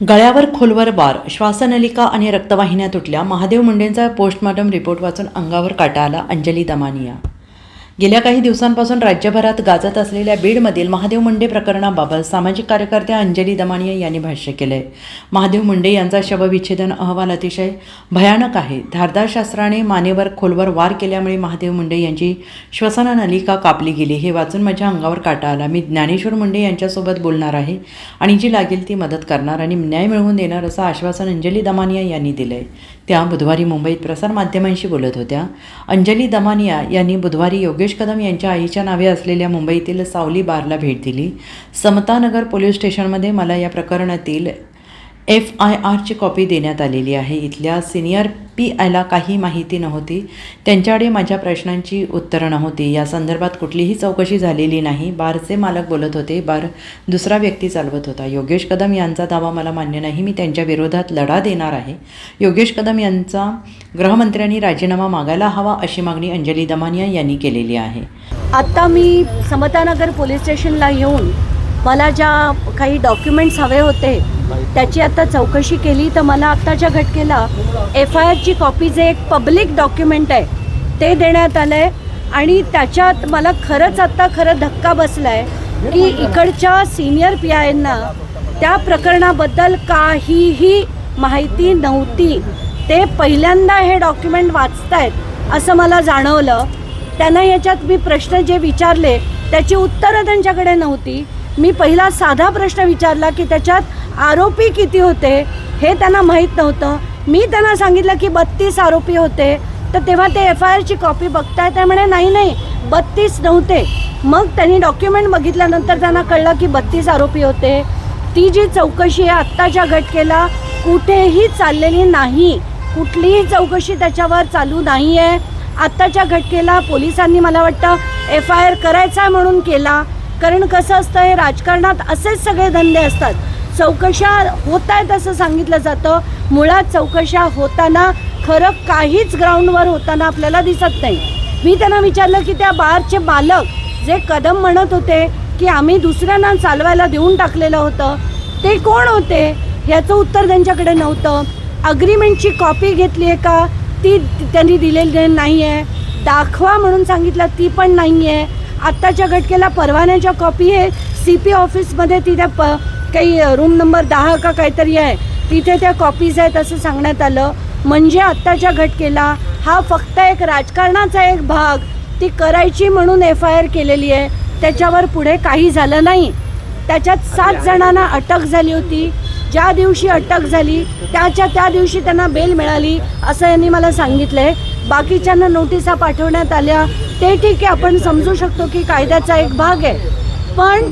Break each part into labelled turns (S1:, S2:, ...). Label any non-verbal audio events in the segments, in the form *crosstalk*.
S1: गळ्यावर खोलवर बार श्वासनलिका आणि रक्तवाहिन्या तुटल्या महादेव मुंडेंचा पोस्टमॉर्टम रिपोर्ट वाचून अंगावर काटा आला अंजली दमानिया गेल्या काही दिवसांपासून राज्यभरात गाजत असलेल्या बीडमधील महादेव मुंडे प्रकरणाबाबत सामाजिक कार्यकर्त्या अंजली दमानिया यांनी भाष्य केलंय. महादेव मुंडे यांचा शवविच्छेदन अहवाल अतिशय भयानक आहे. धारदार शास्त्राने मानेवर खोलवर वार केल्यामुळे महादेव मुंडे यांची श्वसननलिका कापली गेली. हे वाचून माझ्या अंगावर काटा आला. मी ज्ञानेश्वर मुंडे यांच्यासोबत बोलणार आहे आणि जी लागेल ती मदत करणार आणि न्याय मिळवून देणार असं आश्वासन अंजली दमानिया यांनी दिलंय. त्या बुधवारी मुंबईत प्रसारमाध्यमांशी बोलत होत्या. अंजली दमानिया यांनी बुधवारी योगेश कदम यांच्या आईच्या नावे असलेल्या मुंबईतील सावली बारला भेट दिली. समतानगर पोलीस स्टेशनमध्ये मला या प्रकरणातील एफ आय आरची कॉपी देण्यात आलेली आहे. इथल्या सिनियर पी आयला काही माहिती नव्हती. त्यांच्याकडे माझ्या प्रश्नांची उत्तरं नव्हती. या संदर्भात कुठलीही चौकशी झालेली नाही. बारचे मालक बोलत होते. बार दुसरा व्यक्ती चालवत होता. योगेश कदम यांचा दावा मला मान्य नाही. मी त्यांच्या विरोधात लढा देणार आहे. योगेश कदम यांचा गृहमंत्र्यांनी राजीनामा मागायला हवा अशी मागणी अंजली दमानिया यांनी केलेली आहे.
S2: आत्ता मी समतानगर पोलीस स्टेशनला येऊन मला ज्या काही डॉक्युमेंट्स हवे होते त्याची आता चौकशी केली तर मला आत्ताच्या घटकेला एफ आय आरची कॉपी जे एक पब्लिक डॉक्युमेंट आहे ते देण्यात आलं आहे आणि त्याच्यात मला खरंच आत्ता खरं धक्का बसला आहे की इकडच्या सिनियर पी आयना त्या प्रकरणाबद्दल काहीही माहिती नव्हती. ते पहिल्यांदा हे डॉक्युमेंट वाचतायत असं मला जाणवलं. त्यांना याच्यात मी प्रश्न जे विचारले त्याची उत्तरं त्यांच्याकडे नव्हती. मी पहिला साधा प्रश्न विचारला की त्याच्यात आरोपी किती होते हे त्यांना माहीत नव्हतं. मी त्यांना सांगितलं की बत्तीस आरोपी होते. तर तेव्हा ते एफ आय आरची कॉपी बघताय ते म्हणे नाही नाही बत्तीस नव्हते. मग त्यांनी डॉक्युमेंट बघितल्यानंतर त्यांना कळलं की बत्तीस आरोपी होते. ती जी चौकशी आहे आत्ताच्या घटकेला कुठेही चाललेली नाही. कुठलीही चौकशी त्याच्यावर चालू नाही आहे आत्ताच्या घटकेला पोलिसांनी मला वाटतं एफ आय आर करायचा म्हणून केला. कारण कसं असतं हे राजकारणात असेच सगळे धंदे असतात. चौकशा होत आहेत असं सांगितलं जातं. मुळात चौकशा होताना खरं काहीच ग्राउंडवर होताना आपल्याला दिसत नाही. मी त्यांना विचारलं की त्या बारचे मालक जे कदम म्हणत होते की आम्ही दुसऱ्यांना चालवायला देऊन टाकलेलं होतं ते कोण होते? याचं उत्तर त्यांच्याकडे नव्हतं. अग्रीमेंटची कॉपी घेतली आहे का? ती त्यांनी दिलेली नाही आहे दाखवा म्हणून सांगितलं ती पण नाही आहे आत्ताच्या घटकेला परवान्याच्या कॉपी आहे. सी पी ऑफिसमध्ये ती त्या प काही रूम नंबर दहा का काहीतरी आहे. तिथे त्या कॉपीज आहेत असं सांगण्यात आलं. म्हणजे आत्ताच्या घटकेला हा फक्त एक राजकारणाचा एक भाग ती करायची म्हणून एफ आय आर केलेली आहे. त्याच्यावर पुढे काही झालं नाही. त्याच्यात सात जणांना अटक झाली होती. ज्या दिवशी अटक झाली त्याच्या त्या दिवशी त्यांना बेल मिळाली असं यांनी मला सांगितलं आहे बाकीच्यांना नोटिसा पाठवण्यात आल्या. ते ठीक आहे आपण समजू शकतो की कायद्याचा एक भाग आहे. पण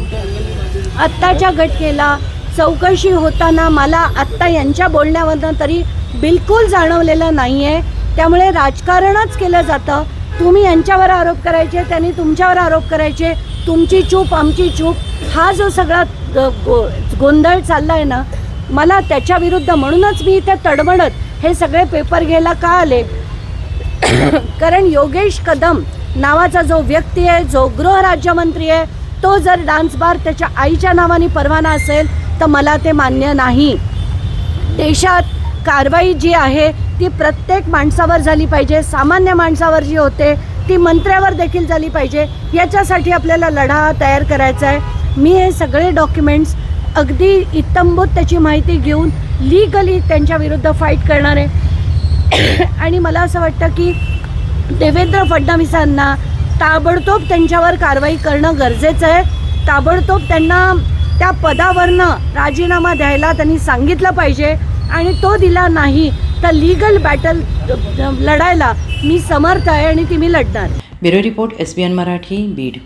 S2: आत्ताच्या घटकेला चौकशी होताना मला आत्ता यांच्या बोलण्यावरनं तरी बिलकुल जाणवलेलं नाही आहे त्यामुळे राजकारणच केलं जातं. तुम्ही यांच्यावर आरोप करायचे त्यांनी तुमच्यावर आरोप करायचे तुमची चूप आमची चूप हा जो सगळा गो गोंधळ चालला आहे ना मला त्याच्या विरुद्ध म्हणूनच मी इथे तडमडत हे सगळे पेपर घ्यायला का आले? *coughs* कारण योगेश कदम नावाचा जो व्यक्ती आहे जो गृहराज्यमंत्री आहे तो जर डान्स बार त्याच्या आईच्या नावाने परवाना असेल तर मला ते मान्य नाही. देशात कारवाई जी आहे ती प्रत्येक माणसावर झाली पाहिजे सामान्य माणसावर जी होते ती मंत्र्यावर देखील झाली पाहिजे. याच्यासाठी आपल्याला लढा तयार करायचा आहे. मी हे सगळे डॉक्युमेंट्स अगदी इत्तंभूत त्याची माहिती घेऊन लीगली त्यांच्या विरुद्ध फाईट करणार आहे. *coughs* आणि मला असं वाटतं की देवेंद्र फडणवीसांना ताबडतोब त्यांच्यावर कारवाई करणं गरजेचं आहे. ताबडतोब त्यांना त्या पदावरनं राजीनामा द्यायला त्यांनी सांगितलं पाहिजे आणि तो दिला नाही तर लीगल बॅटल लढायला मी समर्थ आहे आणि ती मी लढणार.
S1: Bureau report S B N Marathi Beed.